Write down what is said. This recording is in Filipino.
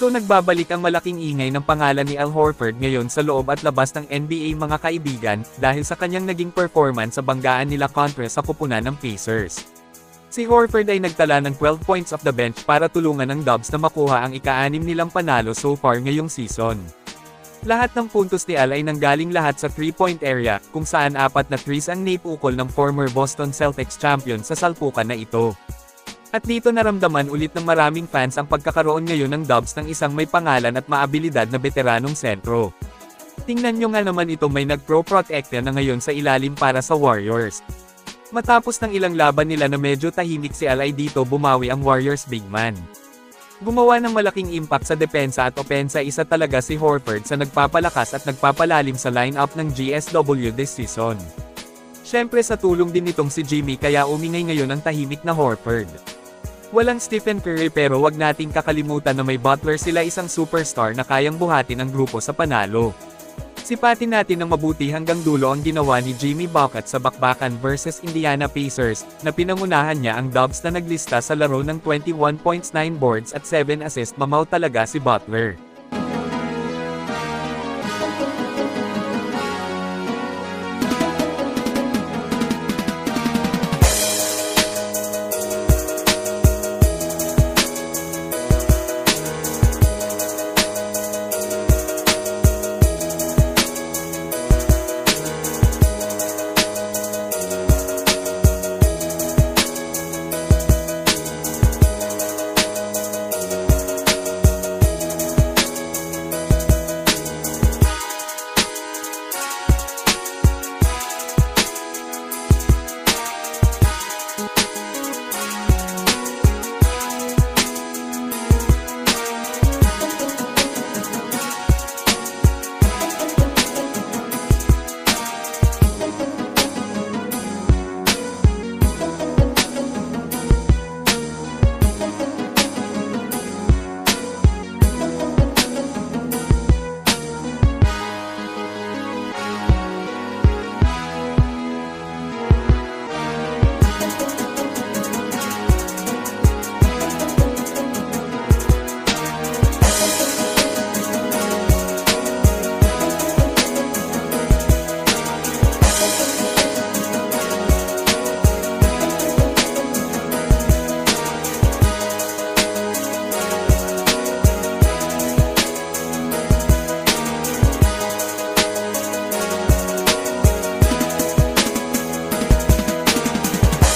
So nagbabalik ang malaking ingay ng pangalan ni Al Horford ngayon sa loob at labas ng NBA mga kaibigan, dahil sa kanyang naging performance sa banggaan nila kontra sa kupunan ng Pacers. Si Horford ay nagtala ng 12 points off the bench para tulungan ng Dubs na makuha ang ika-anim nilang panalo so far ngayong season. Lahat ng puntos ni Al ay nanggaling lahat sa 3-point area, kung saan apat na threes ang naipukol ng former Boston Celtics champion sa salpukan na ito. At dito naramdaman ulit ng maraming fans ang pagkakaroon ngayon ng Dubs ng isang may pangalan at maabilidad na veteranong sentro. Tingnan nyo nga naman ito may nag-pro protect na ngayon sa ilalim para sa Warriors. Matapos ng ilang laban nila na medyo tahimik si Al ay dito bumawi ang Warriors big man. Gumawa ng malaking impact sa depensa at opensa isa talaga si Horford sa nagpapalakas at nagpapalalim sa lineup ng GSW this season. Siyempre sa tulong din nitong si Jimmy kaya umingay ngayon ang tahimik na Horford. Walang Stephen Curry pero wag nating kakalimutan na may Butler sila isang superstar na kayang buhatin ang grupo sa panalo. Sipatin natin ng mabuti hanggang dulo ang ginawa ni Jimmy Bucket sa bakbakan versus Indiana Pacers, na pinangunahan niya ang Dubs na naglista sa laro ng 21 points 9 boards at 7 assists mamaw talaga si Butler.